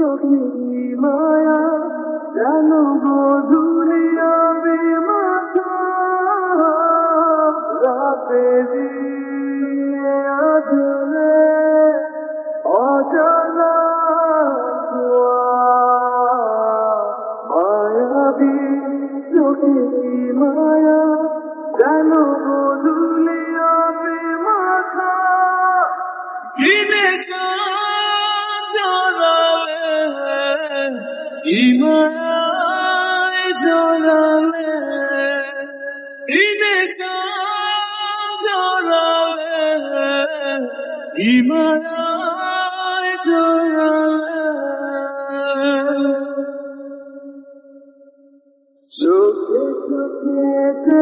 চোখে মায়া যেন গধুলিয়া মাথা রাতেরি আধারে অজানা মায়াবী চোখে মায়া, যেন গধুলিয়া মাথা বিদেশা ইমায় জড়ালে বিদেশা জড়ালে ইমায় জড়ালে চোখে চোখে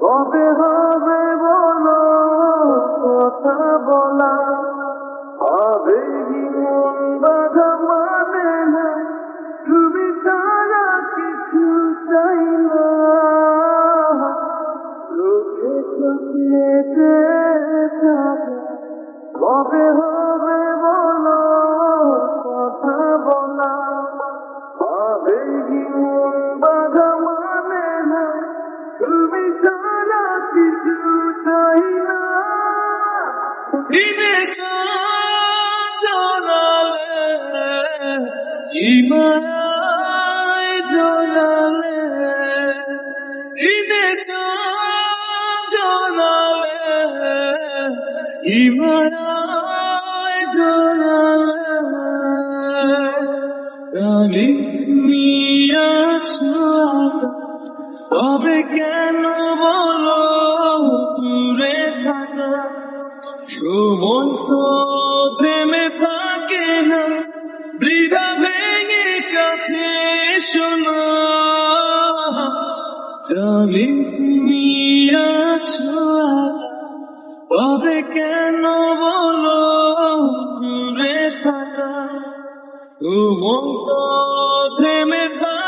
কবে হবে বলো? ইমায় জড়ালে বিদেশা জড়ালে ইমায় তবে কেন বলো দূরে থাকা? সময় তো থেমে থাকে না। বৃথা ভেঙে কাছে শোনো। চলে আছো তবে কেন সময় তো